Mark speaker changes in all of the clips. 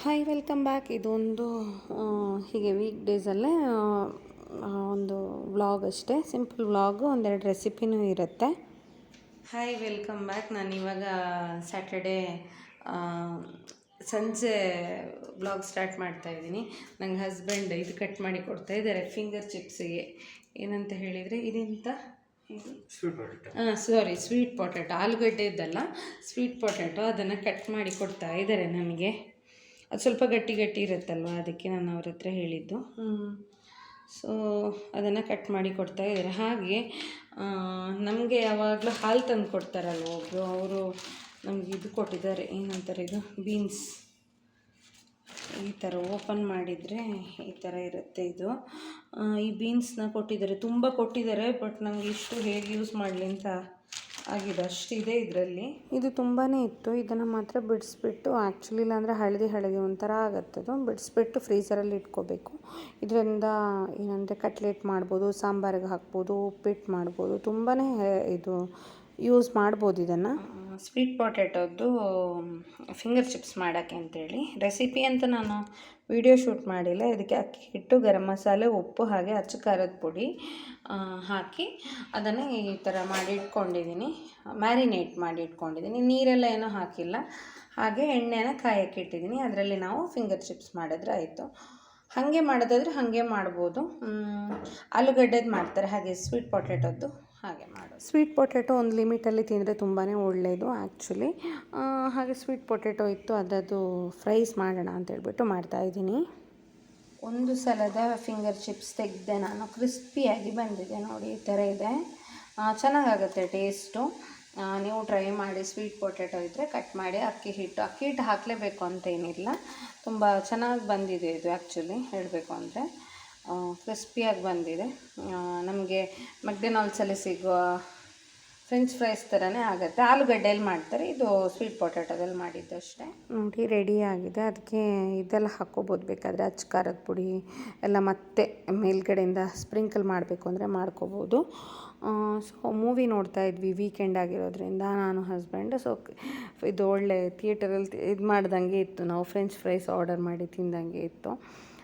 Speaker 1: Hi welcome back ಇದೊಂದು ಹೀಗೆ weak ಡೇಸಲ್ಲೇ ಒಂದು ವ್ಲಾಗ್ ಅಷ್ಟೇ. ಸಿಂಪಲ್ ವ್ಲಾಗು ಒಂದೆರಡು ರೆಸಿಪಿನೂ ಇರುತ್ತೆ. ಹಾಯ್ ವೆಲ್ಕಮ್ ಬ್ಯಾಕ್ ನಾನು ಇವಾಗ ಸ್ಯಾಟರ್ಡೇ ಸಂಜೆ ವ್ಲಾಗ್ ಸ್ಟಾರ್ಟ್ ಮಾಡ್ತಾ ಇದ್ದೀನಿ. ನಂಗೆ ಹಸ್ಬೆಂಡ್ ಇದು ಕಟ್ ಮಾಡಿ ಕೊಡ್ತಾ ಇದ್ದಾರೆ ಫಿಂಗರ್ ಚಿಪ್ಸಿಗೆ ಏನಂತ ಹೇಳಿದರೆ ಇದಿಂತ? ಇದು? ಹಾಂ ಸಾರಿ ಸ್ವೀಟ್ ಪೊಟ್ಯಾಟೊ ಆಲೂಗಡ್ಡೆ ಇದ್ದಲ್ಲ ಸ್ವೀಟ್ ಪೊಟ್ಯಾಟೊ ಅದನ್ನು ಕಟ್ ಮಾಡಿ ಕೊಡ್ತಾ ಇದ್ದಾರೆ ನನಗೆ ಅದು ಸ್ವಲ್ಪ ಗಟ್ಟಿ ಗಟ್ಟಿ ಇರುತ್ತಲ್ವ? ಅದಕ್ಕೆ ನಾನು ಅವ್ರ ಹತ್ರ ಹೇಳಿದ್ದು. ಸೊ ಅದನ್ನು ಕಟ್ ಮಾಡಿ ಕೊಡ್ತಾ ಇದ್ದಾರೆ. ಹಾಗೆ ನಮಗೆ ಯಾವಾಗಲೂ ಹಾಲು ತಂದು ಕೊಡ್ತಾರಲ್ವ ಒಬ್ಬರು ಅವರು ನಮಗೆ ಇದು ಕೊಟ್ಟಿದ್ದಾರೆ. ಏನಂತಾರೆ ಇದು? ಬೀನ್ಸ್. ಈ ಥರ ಓಪನ್ ಮಾಡಿದರೆ ಈ ಥರ ಇರುತ್ತೆ ಇದು. ಈ ಬೀನ್ಸ್ನ ಕೊಟ್ಟಿದ್ದಾರೆ. ತುಂಬ ಕೊಟ್ಟಿದ್ದಾರೆ ಬಟ್ ನನಗೆ ಇಷ್ಟು ಹೇಗೆ ಯೂಸ್ ಮಾಡಲಿ ಅಂತ ಆಗಿದೆ ಅಷ್ಟಿದೆ ಇದರಲ್ಲಿ. ಇದು ತುಂಬಾ ಇತ್ತು. ಇದನ್ನು ಮಾತ್ರ ಬಿಡಿಸ್ಬಿಟ್ಟು ಆ್ಯಕ್ಚುಲಿ ಇಲ್ಲಾಂದರೆ ಹಳದಿ ಹಳದಿ ಒಂಥರ ಆಗುತ್ತದು ಬಿಡಿಸ್ಬಿಟ್ಟು ಫ್ರೀಸರಲ್ಲಿ ಇಟ್ಕೋಬೇಕು. ಇದರಿಂದ ಏನಂದರೆ ಕಟ್ಲೆಟ್ ಮಾಡ್ಬೋದು ಸಾಂಬಾರಿಗೆ ಹಾಕ್ಬೋದು ಉಪ್ಪಿಟ್ಟು ಮಾಡ್ಬೋದು. ತುಂಬಾ ಇದು ಯೂಸ್ ಮಾಡ್ಬೋದು ಇದನ್ನು. ಸ್ವೀಟ್ ಪೊಟ್ಯಾಟೋದು ಫಿಂಗರ್ ಚಿಪ್ಸ್ ಮಾಡೋಕ್ಕೆ ಅಂತೇಳಿ. ರೆಸಿಪಿ ಅಂತ ನಾನು ವಿಡಿಯೋ ಶೂಟ್ ಮಾಡಿಲ್ಲ. ಇದಕ್ಕೆ ಅಕ್ಕಿ ಹಿಟ್ಟು, ಗರಂ ಮಸಾಲೆ, ಉಪ್ಪು ಹಾಗೆ ಅಚ್ಚ ಖಾರದ ಪುಡಿ ಹಾಕಿ ಅದನ್ನು ಈ ಥರ ಮಾಡಿ ಇಟ್ಕೊಂಡಿದ್ದೀನಿ. ಮ್ಯಾರಿನೇಟ್ ಮಾಡಿ ಇಟ್ಕೊಂಡಿದ್ದೀನಿ. ನೀರೆಲ್ಲ ಏನೂ ಹಾಕಿಲ್ಲ. ಹಾಗೆ ಎಣ್ಣೆನ ಕಾಯಕ್ಕೆ ಇಟ್ಟಿದ್ದೀನಿ. ಅದರಲ್ಲಿ ನಾವು ಫಿಂಗರ್ ಚಿಪ್ಸ್ ಮಾಡಿದ್ರೆ ಆಯಿತು. ಹಾಗೆ ಮಾಡೋದಾದರೆ ಹಾಗೆ ಮಾಡ್ಬೋದು. ಆಲೂಗಡ್ಡೆದು ಮಾಡ್ತಾರೆ. ಹಾಗೆ ಸ್ವೀಟ್ ಪೊಟ್ಯಾಟೋದು ಹಾಗೆ ಸ್ವೀಟ್ ಪೊಟ್ಯಾಟೊ ಒಂದು ಲಿಮಿಟಲ್ಲಿ ತಿಂದರೆ ತುಂಬಾ ಒಳ್ಳೆಯದು ಆ್ಯಕ್ಚುಲಿ ಹಾಗೆ ಸ್ವೀಟ್ ಪೊಟ್ಯಾಟೊ ಇತ್ತು ಅದರದ್ದು ಫ್ರೈಸ್ ಮಾಡೋಣ ಅಂತ ಹೇಳ್ಬಿಟ್ಟು ಮಾಡ್ತಾಯಿದ್ದೀನಿ ಒಂದು ಸಲದ ಫಿಂಗರ್ ಚಿಪ್ಸ್ ತೆಗೆದೆ ನಾನು. ಕ್ರಿಸ್ಪಿಯಾಗಿ ಬಂದಿದೆ ನೋಡಿ, ಈ ಥರ ಇದೆ. ಚೆನ್ನಾಗಾಗುತ್ತೆ ಟೇಸ್ಟು ನೀವು ಟ್ರೈ ಮಾಡಿ ಸ್ವೀಟ್ ಪೊಟ್ಯಾಟೊ ಇದ್ದರೆ ಕಟ್ ಮಾಡಿ ಅಕ್ಕಿ ಹಿಟ್ಟು. ಅಕ್ಕಿ ಹಿಟ್ಟು ಹಾಕಲೇಬೇಕು ಅಂತ ಏನಿಲ್ಲ. ತುಂಬ ಚೆನ್ನಾಗಿ ಬಂದಿದೆ ಇದು ಆ್ಯಕ್ಚುಲಿ ಹೇಳಬೇಕು ಅಂದರೆ. ಕ್ರಿಸ್ಪಿಯಾಗಿ ಬಂದಿದೆ. ನಮಗೆ ಮೆಕ್ಡೊನಾಲ್ಡ್ಸಲ್ಲಿ ಸಿಗುವ ಫ್ರೆಂಚ್ ಫ್ರೈಸ್ ಥರನೇ ಆಗುತ್ತೆ. ಆಲೂಗಡ್ಡೆಯಲ್ಲಿ ಮಾಡ್ತಾರೆ. ಇದು ಸ್ವೀಟ್ ಪೊಟ್ಯಾಟೋದಲ್ಲಿ ಮಾಡಿದ್ದು ಅಷ್ಟೇ. ನೋಡಿ, ರೆಡಿ ಆಗಿದೆ. ಅದಕ್ಕೆ ಇದೆಲ್ಲ ಹಾಕ್ಕೋಬೋದು. ಬೇಕಾದರೆ ಅಚ್ಚ ಖಾರದ ಪುಡಿ, ಎಲ್ಲ ಮತ್ತೆ ಮೇಲ್ಗಡೆಯಿಂದ ಸ್ಪ್ರಿಂಕಲ್ ಮಾಡಬೇಕು ಅಂದರೆ ಮಾಡ್ಕೋಬೋದು. ಸೊ ಮೂವಿ ನೋಡ್ತಾ ಇದ್ವಿ ವೀಕೆಂಡ್ ಆಗಿರೋದ್ರಿಂದ. ನಾನು, ಹಸ್ಬೆಂಡ್ ಸೊ ಇದು ಒಳ್ಳೆ ಥಿಯೇಟರಲ್ಲಿ ಇದು ಮಾಡ್ದಂಗೆ ಇತ್ತು. ನಾವು ಫ್ರೆಂಚ್ ಫ್ರೈಸ್ ಆರ್ಡರ್ ಮಾಡಿ ತಿಂದಂಗೆ ಇತ್ತು.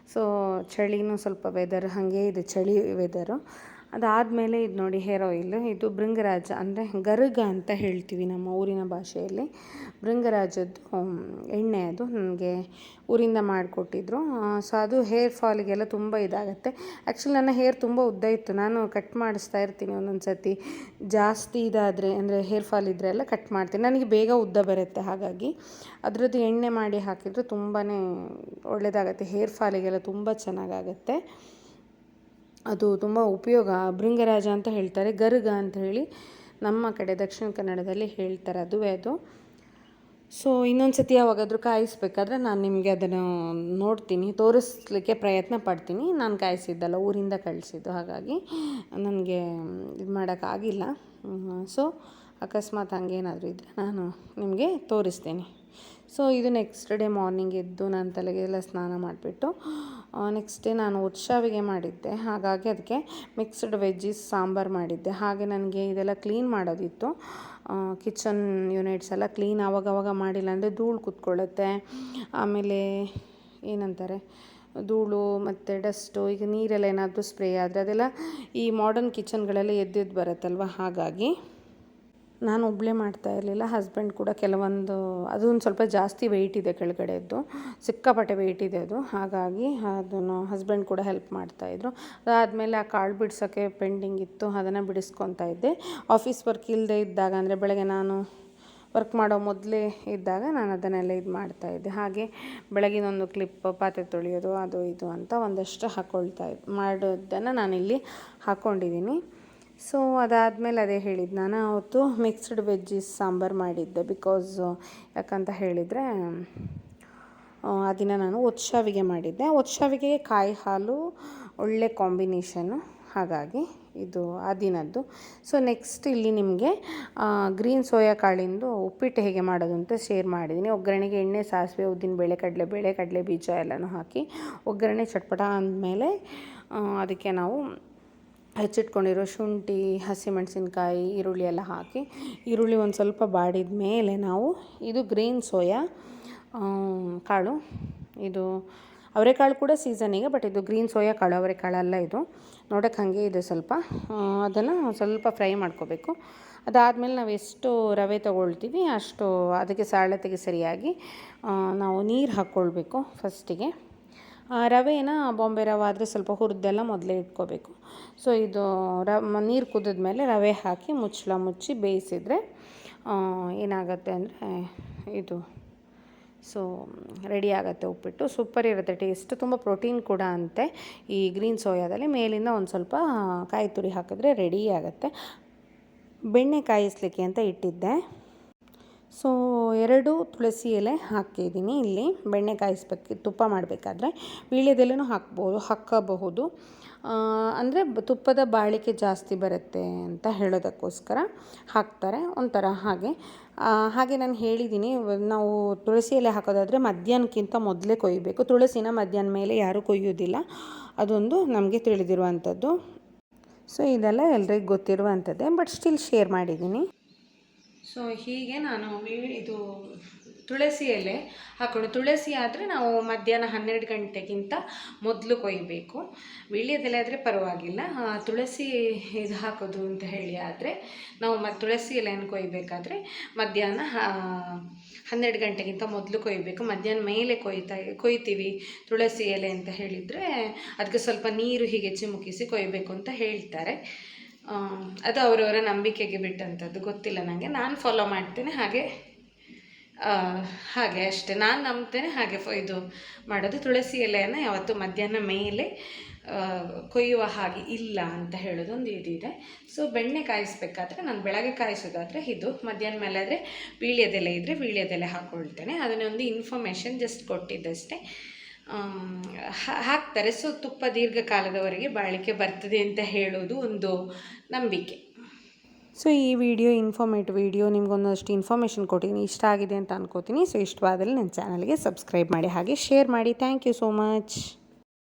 Speaker 1: ಸೊ ಚಳಿನೂ ಸ್ವಲ್ಪ ವೆದರ್ ಹಾಗೆ ಇದೆ ಚಳಿ ವೆದರು ಅದಾದಮೇಲೆ ಇದು ನೋಡಿ ಹೇರ್ ಆಯಿಲ್ ಇದು ಭೃಂಗರಾಜ ಅಂದರೆ ಗರುಗ ಅಂತ ಹೇಳ್ತೀವಿ ನಮ್ಮ ಊರಿನ ಭಾಷೆಯಲ್ಲಿ. ಭೃಂಗರಾಜದ್ದು ಎಣ್ಣೆ ಅದು ನನಗೆ ಊರಿಂದ ಮಾಡಿಕೊಟ್ಟಿದ್ರು. ಸೊ ಅದು ಹೇರ್ ಫಾಲಿಗೆಲ್ಲ ತುಂಬ ಇದಾಗುತ್ತೆ. ಆ್ಯಕ್ಚುಲಿ ನನ್ನ ಹೇರ್ ತುಂಬ ಉದ್ದ ಇತ್ತು. ನಾನು ಕಟ್ ಮಾಡಿಸ್ತಾ ಇರ್ತೀನಿ ಒಂದೊಂದು ಸರ್ತಿ ಜಾಸ್ತಿ ಇದಾದರೆ ಅಂದರೆ ಹೇರ್ ಫಾಲ್ ಇದ್ದರೆ ಎಲ್ಲ ಕಟ್ ಮಾಡ್ತೀನಿ. ನನಗೆ ಬೇಗ ಉದ್ದ ಬರುತ್ತೆ ಹಾಗಾಗಿ. ಅದರದ್ದು ಎಣ್ಣೆ ಮಾಡಿ ಹಾಕಿದರೆ ತುಂಬಾ ಒಳ್ಳೆಯದಾಗತ್ತೆ ಹೇರ್ ಫಾಲಿಗೆಲ್ಲ ತುಂಬ ಚೆನ್ನಾಗಾಗತ್ತೆ. ಅದು ತುಂಬ ಉಪಯೋಗ. ಭೃಂಗರಾಜ ಅಂತ ಹೇಳ್ತಾರೆ, ಗರ್ಗ ಅಂತ ಹೇಳಿ ನಮ್ಮ ಕಡೆ ದಕ್ಷಿಣ ಕನ್ನಡದಲ್ಲಿ ಹೇಳ್ತಾರೆ ಅದುವೇ ಅದು. ಸೊ ಇನ್ನೊಂದು ಸತಿ ಯಾವಾಗಾದರೂ ಕಾಯಿಸ್ಬೇಕಾದ್ರೆ ನಾನು ನಿಮಗೆ ಅದನ್ನು ನೋಡ್ತೀನಿ, ತೋರಿಸ್ಲಿಕ್ಕೆ ಪ್ರಯತ್ನ ಪಡ್ತೀನಿ. ನಾನು ಕಾಯಿಸಿದ್ದಲ್ಲ, ಊರಿಂದ ಕಳಿಸಿದ್ದು, ಹಾಗಾಗಿ ನನಗೆ ಇದು ಮಾಡೋಕ್ಕಾಗಿಲ್ಲ. ಸೊ ಅಕಸ್ಮಾತ್ ಹಂಗೇನಾದರೂ ಇದ್ದರೆ ನಾನು ನಿಮಗೆ ತೋರಿಸ್ತೀನಿ. ಸೊ ಇದು ನೆಕ್ಸ್ಟ್ ಡೇ ಮಾರ್ನಿಂಗ್ ಎದ್ದು ನಾನು ತಲೆಗೆಲ್ಲ ಸ್ನಾನ ಮಾಡಿಬಿಟ್ಟು ನೆಕ್ಸ್ಟ್ ಡೇ ನಾನು ಉತ್ಸವಿಗೆ ಮಾಡಿದ್ದೆ. ಹಾಗಾಗಿ ಅದಕ್ಕೆ ಮಿಕ್ಸ್ಡ್ ವೆಜ್ಜೀಸ್ ಸಾಂಬಾರು ಮಾಡಿದ್ದೆ. ಹಾಗೆ ನನಗೆ ಇದೆಲ್ಲ ಕ್ಲೀನ್ ಮಾಡೋದಿತ್ತು. ಕಿಚನ್ ಯೂನಿಟ್ಸ್ ಎಲ್ಲ ಕ್ಲೀನ್ ಆವಾಗವಾಗ ಮಾಡಿಲ್ಲ ಅಂದರೆ ಧೂಳು ಕೂತ್ಕೊಳ್ಳುತ್ತೆ. ಆಮೇಲೆ ಏನಂತಾರೆ? ಧೂಳು ಮತ್ತು ಡಸ್ಟು ಈಗ ನೀರೆಲ್ಲ ಏನಾದರೂ ಸ್ಪ್ರೇ ಆದರೆ ಅದೆಲ್ಲ ಈ ಮಾಡರ್ನ್ ಕಿಚನ್ಗಳೆಲ್ಲ ಎದ್ದೆದ್ದು ಬರುತ್ತಲ್ವ? ಹಾಗಾಗಿ ನಾನು ಒಬ್ಬಳೇ ಮಾಡ್ತಾ ಇರಲಿಲ್ಲ ಹಸ್ಬೆಂಡ್ ಕೂಡ ಕೆಲವೊಂದು, ಅದು ಒಂದು ಸ್ವಲ್ಪ ಜಾಸ್ತಿ ವೆಯ್ಟ್ ಇದೆ ಕೆಳಗಡೆದ್ದು, ಸಿಕ್ಕಾಪಟ್ಟೆ ವೆಯ್ಟ್ ಇದೆ ಅದು. ಹಾಗಾಗಿ ಅದನ್ನು ಹಸ್ಬೆಂಡ್ ಕೂಡ ಹೆಲ್ಪ್ ಮಾಡ್ತಾಯಿದ್ರು ಅದಾದಮೇಲೆ ಆ ಕಾಳು ಬಿಡ್ಸೋಕ್ಕೆ ಪೆಂಡಿಂಗ್ ಇತ್ತು, ಅದನ್ನು ಬಿಡಿಸ್ಕೊತಾ ಇದ್ದೆ. ಆಫೀಸ್ ವರ್ಕ್ ಇಲ್ಲದೆ ಇದ್ದಾಗ ಅಂದರೆ ಬೆಳಗ್ಗೆ ನಾನು ವರ್ಕ್ ಮಾಡೋ ಮೊದಲೇ ಇದ್ದಾಗ ನಾನು ಅದನ್ನೆಲ್ಲ ಇದು ಮಾಡ್ತಾಯಿದ್ದೆ ಹಾಗೆ ಬೆಳಗಿನೊಂದು ಕ್ಲಿಪ್ ಪಾತ್ರೆ ತೊಳೆಯೋದು, ಅದು ಇದು ಅಂತ ಒಂದಷ್ಟು ಹಾಕ್ಕೊಳ್ತಾ ಇದ್ದೆ ಮಾಡೋದನ್ನು ನಾನಿಲ್ಲಿ ಹಾಕ್ಕೊಂಡಿದ್ದೀನಿ ಸೊ ಅದಾದಮೇಲೆ ಅದೇ ಹೇಳಿದ್ದು ನಾನು ಅವತ್ತು ಮಿಕ್ಸ್ಡ್ ವೆಜ್ಜಿಸ್ ಸಾಂಬಾರು ಮಾಡಿದ್ದೆ ಬಿಕಾಸ್ ಯಾಕಂತ ಹೇಳಿದರೆ, ಆ ನಾನು ಒತ್ಶಾವಿಗೆ ಮಾಡಿದ್ದೆ. ಒತ್ಶಾವಿಗೆ ಕಾಯಿ ಹಾಲು ಒಳ್ಳೆ ಕಾಂಬಿನೇಷನು ಹಾಗಾಗಿ ಇದು ಆ ದಿನದ್ದು. ಸೊ ನೆಕ್ಸ್ಟ್ ಇಲ್ಲಿ ನಿಮಗೆ ಗ್ರೀನ್ ಸೋಯಾ ಕಾಳಿಂದು ಉಪ್ಪಿಟ್ಟು ಹೇಗೆ ಮಾಡೋದು ಅಂತ ಶೇರ್ ಮಾಡಿದ್ದೀನಿ. ಒಗ್ಗರಣೆಗೆ ಎಣ್ಣೆ, ಸಾಸಿವೆ, ಉದ್ದಿನ ಬೇಳೆ, ಕಡಲೆ ಬೇಳೆ, ಕಡಲೆ ಬೀಜ ಎಲ್ಲನೂ ಹಾಕಿ ಒಗ್ಗರಣೆ ಚಟ್ಪಟ ಅಂದಮೇಲೆ ಅದಕ್ಕೆ ನಾವು ಹೆಚ್ಚಿಟ್ಕೊಂಡಿರೋ ಶುಂಠಿ, ಹಸಿಮೆಣಸಿನ್ಕಾಯಿ, ಈರುಳ್ಳಿ ಎಲ್ಲ ಹಾಕಿ, ಈರುಳ್ಳಿ ಒಂದು ಸ್ವಲ್ಪ ಬಾಡಿದ ಮೇಲೆ ನಾವು ಇದು ಗ್ರೀನ್ ಸೋಯಾ ಕಾಳು. ಇದು ಅವರೆಕಾಳು ಕೂಡ ಸೀಸನಿಗೆ ಬಟ್ ಇದು ಗ್ರೀನ್ ಸೋಯಾ ಕಾಳು, ಅವರೆಕಾಳು ಅಲ್ಲ ಇದು. ನೋಡೋಕ್ಕೆ ಹಾಗೆ ಇದೆ ಸ್ವಲ್ಪ. ಅದನ್ನು ಸ್ವಲ್ಪ ಫ್ರೈ ಮಾಡ್ಕೋಬೇಕು. ಅದಾದಮೇಲೆ ನಾವು ಎಷ್ಟು ರವೆ ತೊಗೊಳ್ತೀವಿ, ಅಷ್ಟು ಅದಕ್ಕೆ ಸರಳತೆಗೆ ಸರಿಯಾಗಿ ನಾವು ನೀರು ಹಾಕ್ಕೊಳ್ಬೇಕು ಫಸ್ಟಿಗೆ ರವೆನ ಬಾಂಬೆ ರವೆ ಆದರೆ ಸ್ವಲ್ಪ ಹುರಿದೆಲ್ಲ ಮೊದಲೇ ಇಟ್ಕೋಬೇಕು. ಸೊ ಇದು ರವ ನೀರು ಕುದಿದ್ಮೇಲೆ ರವೆ ಹಾಕಿ ಮುಚ್ಚಳ ಮುಚ್ಚಿ ಬೇಯಿಸಿದರೆ ಏನಾಗುತ್ತೆ ಅಂದರೆ ಇದು ಸೊ ರೆಡಿ ಆಗುತ್ತೆ ಉಪ್ಪಿಟ್ಟು. ಸೂಪರ್ ಇರುತ್ತೆ ಟೇಸ್ಟ್ ತುಂಬ ಪ್ರೋಟೀನ್ ಕೂಡ ಅಂತೆ. ಈ ಗ್ರೀನ್ ಸೋಯಾದಲ್ಲಿ ಮೇಲಿಂದ ಒಂದು ಸ್ವಲ್ಪ ಕಾಯಿ ತುರಿ ಹಾಕಿದ್ರೆ ರೆಡಿ ಆಗುತ್ತೆ. ಬೆಣ್ಣೆ ಕಾಯಿಸ್ಲಿಕ್ಕೆ ಅಂತ ಇಟ್ಟಿದ್ದೆ. ಸೊ, ಎರಡು ತುಳಸಿ ಎಲೆ ಹಾಕಿದ್ದೀನಿ ಇಲ್ಲಿ. ಬೆಣ್ಣೆ ಕಾಯಿಸ್ಬೇಕು, ತುಪ್ಪ ಮಾಡಬೇಕಾದ್ರೆ. ವೀಳ್ಯದೆಲೆನೂ ಹಾಕ್ಬೋದು, ಹಾಕಬಹುದು. ಅಂದರೆ ತುಪ್ಪದ ಬಾಳಿಕೆ ಜಾಸ್ತಿ ಬರುತ್ತೆ ಅಂತ ಹೇಳೋದಕ್ಕೋಸ್ಕರ ಹಾಕ್ತಾರೆ. ಒಂಥರ ಹಾಗೆ. ಹಾಗೆ ನಾನು ಹೇಳಿದ್ದೀನಿ, ನಾವು ತುಳಸಿ ಎಲೆ ಹಾಕೋದಾದರೆ ಮಧ್ಯಾಹ್ನಕ್ಕಿಂತ ಮೊದಲೇ ಕೊಯ್ಯಬೇಕು ತುಳಸಿನ ಮಧ್ಯಾಹ್ನ ಮೇಲೆ ಯಾರೂ ಕೊಯ್ಯೋದಿಲ್ಲ. ಅದೊಂದು ನಮಗೆ ತಿಳಿದಿರುವಂಥದ್ದು. ಸೊ, ಇದೆಲ್ಲ ಎಲ್ರಿಗೂ ಗೊತ್ತಿರುವಂಥದ್ದೇ, ಬಟ್ ಸ್ಟಿಲ್ ಶೇರ್ ಮಾಡಿದ್ದೀನಿ. ಸೊ ಹೀಗೆ ನಾನು ಇದು ತುಳಸಿ ಎಲೆ ಹಾಕೊಂಡು, ತುಳಸಿ ಆದರೆ ನಾವು ಮಧ್ಯಾಹ್ನ ಹನ್ನೆರಡು ಗಂಟೆಗಿಂತ ಮೊದಲು ಕೊಯ್ಯಬೇಕು ವೀಳ್ಯದೆಲೆ ಆದರೆ ಪರವಾಗಿಲ್ಲ. ತುಳಸಿ ಇದು ಹಾಕೋದು ಅಂತ ಹೇಳಿ ಆದರೆ ನಾವು ಮತ್ತು ತುಳಸಿ ಎಲೆಯನ್ನು ಕೊಯ್ಯಬೇಕಾದ್ರೆ ಮಧ್ಯಾಹ್ನ ಹನ್ನೆರಡು ಗಂಟೆಗಿಂತ ಮೊದಲು ಕೊಯ್ಯಬೇಕು ಮಧ್ಯಾಹ್ನ ಮೇಲೆ ಕೊಯ್ತಾ, ಕೊಯ್ತೀವಿ ತುಳಸಿ ಎಲೆ ಅಂತ ಹೇಳಿದರೆ ಅದಕ್ಕೆ ಸ್ವಲ್ಪ ನೀರು ಹೀಗೆ ಚಿಮುಕಿಸಿ ಕೊಯ್ಯಬೇಕು ಅಂತ ಹೇಳ್ತಾರೆ. ಅದು ಅವರವರ ನಂಬಿಕೆಗೆ ಬಿಟ್ಟಂಥದ್ದು, ಗೊತ್ತಿಲ್ಲ ನನಗೆ ನಾನು ಫಾಲೋ ಮಾಡ್ತೇನೆ, ಹಾಗೆ ಹಾಗೆ ಅಷ್ಟೇ. ನಾನು ನಂಬ್ತೇನೆ, ಹಾಗೆ ಇದು ಮಾಡೋದು. ತುಳಸಿ ಎಲೆಯನ್ನು ಯಾವತ್ತು ಮಧ್ಯಾಹ್ನ ಮೇಲೆ ಕೊಯ್ಯುವ ಹಾಗೆ ಇಲ್ಲ ಅಂತ ಹೇಳೋದೊಂದು ಇದಿದೆ ಸೊ ಬೆಣ್ಣೆ ಕಾಯಿಸ್ಬೇಕಾದ್ರೆ, ನಾನು ಬೆಳಗ್ಗೆ ಕಾಯಿಸೋದಾದರೆ ಇದು. ಮಧ್ಯಾಹ್ನ ಮೇಲೆ ಆದರೆ ವೀಳ್ಯದೆಲೆ ಇದ್ದರೆ ವೀಳ್ಯದೆಲೆ ಹಾಕ್ಕೊಳ್ತೇನೆ ಅದನ್ನೊಂದು ಇನ್ಫಾರ್ಮೇಷನ್ ಜಸ್ಟ್ ಕೊಟ್ಟಿದ್ದಷ್ಟೇ. ಹಾಕ್ತಾರೆ ಸೊ ತುಪ್ಪ ದೀರ್ಘಕಾಲದವರೆಗೆ ಬಾಳಿಕೆ ಬರ್ತದೆ ಅಂತ ಹೇಳೋದು ಒಂದು ನಂಬಿಕೆ. ಸೊ ಈ ವಿಡಿಯೋ ಇನ್ಫಾರ್ಮೇಟಿವ್ ವಿಡಿಯೋ ನಿಮ್ಗೊಂದಷ್ಟು ಇನ್ಫಾರ್ಮೇಷನ್ ಕೊಟ್ಟಿದ್ದೀನಿ, ಇಷ್ಟ ಆಗಿದೆ ಅಂತ ಅನ್ಕೋತೀನಿ. ಸೊ ಇಷ್ಟವಾದಲ್ಲಿ ನನ್ನ ಚಾನಲ್ಗೆ ಸಬ್ಸ್ಕ್ರೈಬ್ ಮಾಡಿ, ಹಾಗೆ ಶೇರ್ ಮಾಡಿ. Thank you so much.